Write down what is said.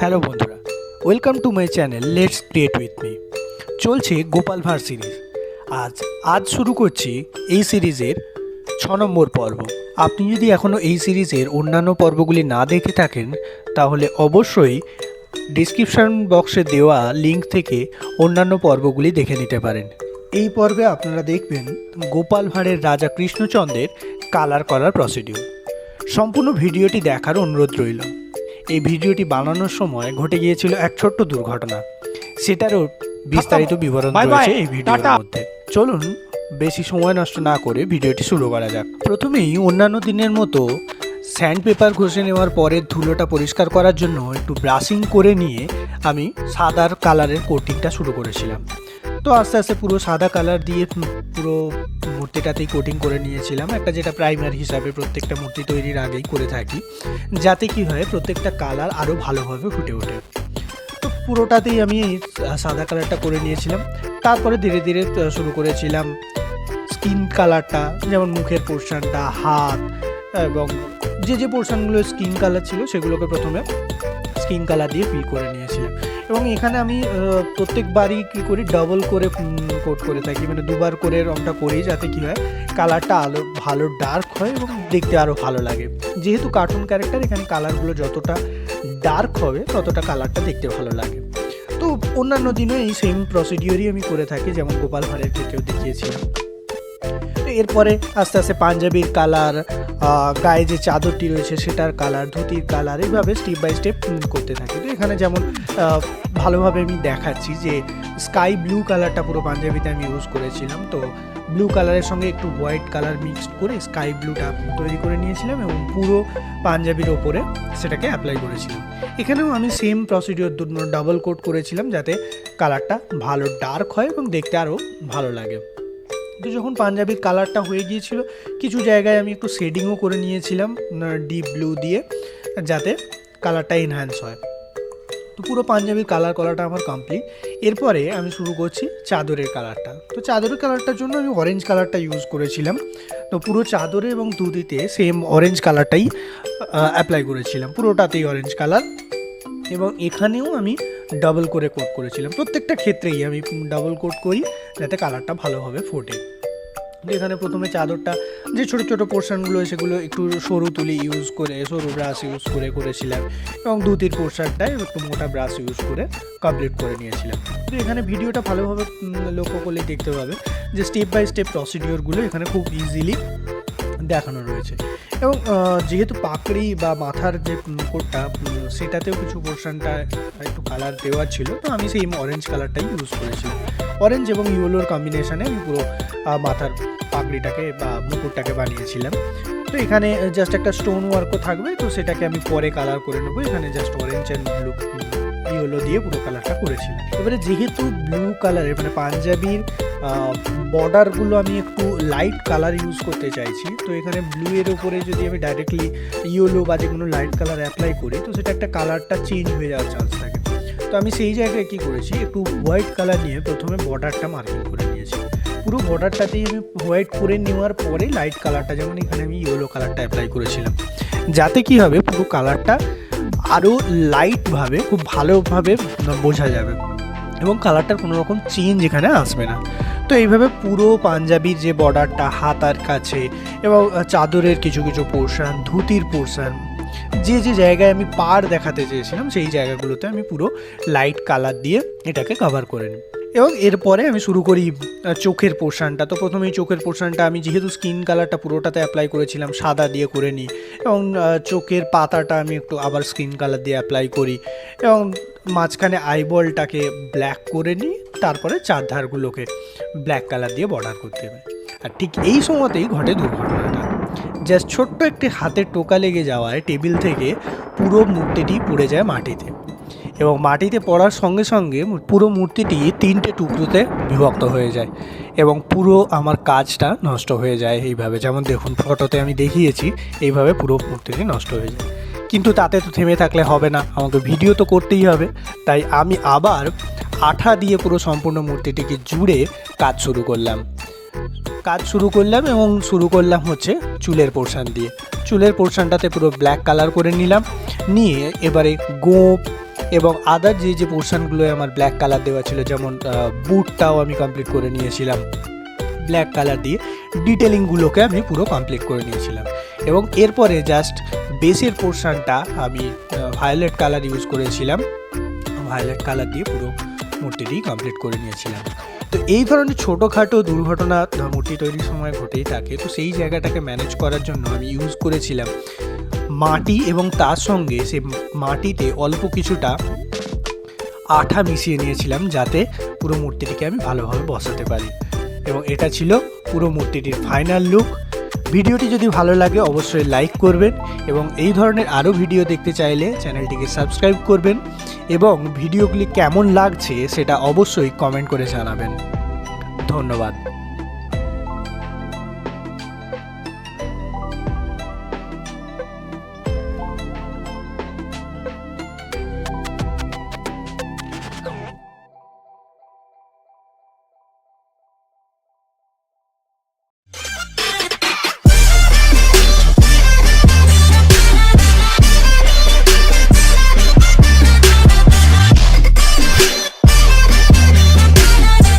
Hello বন্ধুরা welcome to my channel let's create with me চলছে গোপাল ভাঁড় series আজ আজ শুরু করছি এই সিরিজের ছ নম্বর পর্ব। আপনি যদি এখনও এই সিরিজের অন্যান্য পর্বগুলি না দেখে থাকেন, তাহলে অবশ্যই ডিসক্রিপশন বক্সে দেওয়া লিঙ্ক থেকে অন্যান্য পর্বগুলি দেখে নিতে পারেন। এই পর্বে আপনারা দেখবেন গোপাল ভাঁড়ের রাজা কৃষ্ণচন্দ্রের কালার করার প্রসিডিউর সম্পূর্ণ ভিডিওটি দেখার অনুরোধ রইল। এই ভিডিওটি বানানোর সময় ঘটে গিয়েছিল এক ছোট্ট দুর্ঘটনা। সেটারও বিস্তারিত বিবরণ রয়েছে এই ভিডিওর মধ্যে। চলুন বেশি সময় নষ্ট না করে ভিডিওটি শুরু করা যাক। প্রথমেই অন্যান্য দিনের মতো স্যান্ড পেপার ঘষে নেওয়ার পরে ধুলোটা পরিষ্কার করার জন্য একটু ব্রাশিং করে নিয়ে আমি সাদার কালারের কোটিংটা শুরু করেছিলাম। তো আস্তে আস্তে পুরো সাদা কালার দিয়ে পুরো মূর্তিটাতেই কোটিং করে নিয়েছিলাম। একটা যেটা প্রাইমার হিসাবে প্রত্যেকটা মূর্তি তৈরির আগেই করে থাকি। যাতে কি হয়, প্রত্যেকটা কালার আরও ভালোভাবে ফুটে ওঠে। তো পুরোটাতেই আমি সাদা কালারটা করে নিয়েছিলাম। তারপরে ধীরে ধীরে শুরু করেছিলাম স্কিন কালারটা যেমন মুখের পোর্শনটা হাত, এবং যে যে পোর্শনগুলো স্কিন কালার ছিল, সেগুলোকে প্রথমে স্কিন কালার দিয়ে ফিল করে নিয়েছিলাম। এবং এখানে আমি প্রত্যেকবারই কী করি ডাবল করে কোট করে থাকি। মানে দুবার করে রংটা করি যাতে কী হয় কালারটা আলো, ভালো ডার্ক হয় এবং দেখতে আরও ভালো লাগে। যেহেতু কার্টুন ক্যারেক্টার এখানে কালারগুলো যতটা ডার্ক হবে, ততটা কালারটা দেখতে ভালো লাগে। তো অন্যান্য দিনে এই সেম প্রসিডিওরই আমি করে থাকি, যেমন গোপাল ভাঁড়ের ক্ষেত্রেও দেখিয়েছিলাম। এরপরে আস্তে আস্তে পাঞ্জাবির কালার গায়ে যে চাদরটি রয়েছে সেটার কালার, ধুতির কালার, এইভাবে স্টেপ বাই স্টেপ করতে থাকি। তো এখানে যেমন ভালোভাবে আমি দেখাচ্ছি যে স্কাই ব্লু কালারটা পুরো পাঞ্জাবিতে আমি ইউজ করেছিলাম। তো ব্লু কালারের সঙ্গে একটু হোয়াইট কালার মিক্সড করে স্কাই ব্লুটা তৈরি করে নিয়েছিলাম এবং পুরো পাঞ্জাবির ওপরে সেটাকে অ্যাপ্লাই করেছিলাম। এখানেও আমি সেম প্রসিডিওর দুটো ডাবল কোট করেছিলাম যাতে কালারটা ভালো ডার্ক হয় এবং দেখতে আরও ভালো লাগে। তো যখন পাঞ্জাবির কালারটা হয়ে গিয়েছিল, কিছু জায়গায় আমি একটু শেডিংও করে নিয়েছিলাম ডিপ ব্লু দিয়ে, যাতে কালারটা এনহ্যান্স হয়। তো পুরো পাঞ্জাবির কালার করাটা আমার কমপ্লিট এরপরে আমি শুরু করছি চাদরের কালারটা তো চাদরের কালারটার জন্য আমি অরেঞ্জ কালারটা ইউজ করেছিলাম। তো পুরো চাদরে এবং দুদিতে সেম অরেঞ্জ কালারটাই অ্যাপ্লাই করেছিলাম। পুরোটাতেই অরেঞ্জ কালার এবং এখানেও আমি ডাবল করে কোট করেছিলাম। প্রত্যেকটা ক্ষেত্রেই আমি ডাবল কোট করি, যাতে কালারটা ভালোভাবে ফোটে। তো এখানে প্রথমে চাদরটা, যে ছোটো ছোটো পোর্শনগুলো সেগুলো একটু সরু তুলি ইউজ করে, সরু ব্রাশ ইউজ করে করেছিলাম এবং দুতির পোর্শনটায় একটু মোটা ব্রাশ ইউজ করে কমপ্লিট করে নিয়েছিলাম। তো এখানে ভিডিওটা ভালোভাবে লক্ষ্য করলে দেখতে পাবে যে স্টেপ বাই স্টেপ প্রসিডিওরগুলো এখানে খুব ইজিলি দেখানো রয়েছে। এবং যেহেতু পাকড়ি বা মাথার যে কোটটা সেটাতেও কিছু পোর্শনটা একটু কালার দেওয়া ছিল, তো আমি সেই অরেঞ্জ কালারটাই ইউজ করেছিলাম। অরেঞ্জ এবং ইয়েলোর কম্বিনেশনে আমি পুরো মাথার পাগড়িটাকে বা মুকুটটাকে বানিয়েছিলাম। তো এখানে জাস্ট একটা স্টোন ওয়ার্কও থাকবে, তো সেটাকে আমি পরে কালার করে নেব। এখানে just orange and blue yellow দিয়ে পুরো কালারটা করেছিলাম। এবারে যেহেতু ব্লু কালারের মানে পাঞ্জাবির বর্ডারগুলো আমি একটু লাইট কালার ইউজ করতে চাইছি, তো এখানে ব্লু এর উপরে যদি আমি ডাইরেক্টলি ইয়েলো বা যে কোনো লাইট কালার অ্যাপ্লাই করি, তো সেটা একটা কালারটা চেঞ্জ হয়ে যাওয়ার চান্স থাকে। তো আমি সেই জায়গায় কী করেছি, একটু হোয়াইট কালার নিয়ে প্রথমে বর্ডারটা মার্কিং করে নিয়েছি। পুরো বর্ডারটাতেই আমি হোয়াইট করে নেওয়ার পরে লাইট কালারটা যেমন এখানে আমি ইয়েলো কালারটা অ্যাপ্লাই করেছিলাম। যাতে কি হবে, পুরো কালারটা আরও লাইটভাবে খুব ভালোভাবে বোঝা যাবে এবং কালারটার কোনো রকম চেঞ্জ এখানে আসবে না। তো এইভাবে পুরো পাঞ্জাবির যে বর্ডারটা হাতার কাছে এবং চাদরের কিছু কিছু পোর্শন ধুতির পোর্শন যে যে জায়গায় আমি পার দেখাতে চেয়েছিলাম, সেই জায়গাগুলোতে আমি পুরো লাইট কালার দিয়ে এটাকে কভার করে নিই। এবং এরপরে আমি শুরু করি চোখের পোর্শনটা। তো প্রথমেই চোখের পোর্শনটা আমি যেহেতু স্কিন কালারটা পুরোটাতে অ্যাপ্লাই করেছিলাম, সাদা দিয়ে করে নিই। এবং চোখের পাতাটা আমি একটু আবার স্কিন কালার দিয়ে অ্যাপ্লাই করি। এবং মাঝখানে আইবলটাকে ব্ল্যাক করে নিই, তারপরে চার ধারগুলোকে ব্ল্যাক কালার দিয়ে বর্ডার করতে হবে। আর ঠিক এই সময়তেই ঘটে দুর্ঘটনাটা। জাস্ট ছোট্ট একটি হাতের টোকা লেগে যাওয়ায় টেবিল থেকে পুরো মূর্তিটি পড়ে যায় মাটিতে। এবং মাটিতে পড়ার সঙ্গে সঙ্গে পুরো মূর্তিটি তিনটে টুকরোতে বিভক্ত হয়ে যায় এবং পুরো আমার কাজটা নষ্ট হয়ে যায় এইভাবে। যেমন দেখুন ফটোতে আমি দেখিয়েছি, এইভাবে পুরো মূর্তিটি নষ্ট হয়ে যায়। কিন্তু তাতে তো থেমে থাকলে হবে না, আমাকে ভিডিও তো করতেই হবে। তাই আমি আবার আঠা দিয়ে পুরো সম্পূর্ণ মূর্তিটিকে জুড়ে কাজ শুরু করলাম। কাজ শুরু করলাম এবং শুরু করলাম হচ্ছে চুলের পোর্শান দিয়ে। চুলের পোর্শানটাতে পুরো ব্ল্যাক কালার করে নিলাম। নিয়ে এবারে গোপ এবং আদার যে যে পোর্শনগুলো আমার ব্ল্যাক কালার দেওয়া ছিল, যেমন বুটটাও আমি কমপ্লিট করে নিয়েছিলাম ব্ল্যাক কালার দিয়ে। ডিটেলিংগুলোকে আমি পুরো কমপ্লিট করে নিয়েছিলাম। এবং এরপরে জাস্ট বেসের পোর্শনটা আমি ভায়োলেট কালার ইউজ করেছিলাম। ভায়োলেট কালার দিয়ে পুরো মূর্তিটি কমপ্লিট করে নিয়েছিলাম। তো এই ধরনের ছোটোখাটো দুর্ঘটনা মূর্তি তৈরির সময় ঘটেই থাকে। তো সেই জায়গাটাকে ম্যানেজ করার জন্য আমি ইউজ করেছিলাম মাটি এবং তার সঙ্গে সে মাটিতে অল্প কিছুটা আঠা মিশিয়ে নিয়েছিলাম যাতে পুরো মূর্তিটিকে আমি ভালোভাবে বসাতে পারি। এবং এটা ছিল পুরো মূর্তিটির ফাইনাল লুক ভিডিওটি যদি ভালো লাগে, অবশ্যই লাইক করবেন এবং এই ধরনের আরও ভিডিও দেখতে চাইলে চ্যানেলটিকে সাবস্ক্রাইব করবেন এবং ভিডিওগুলি কেমন লাগছে সেটা অবশ্যই কমেন্ট করে জানাবেন। ধন্যবাদ।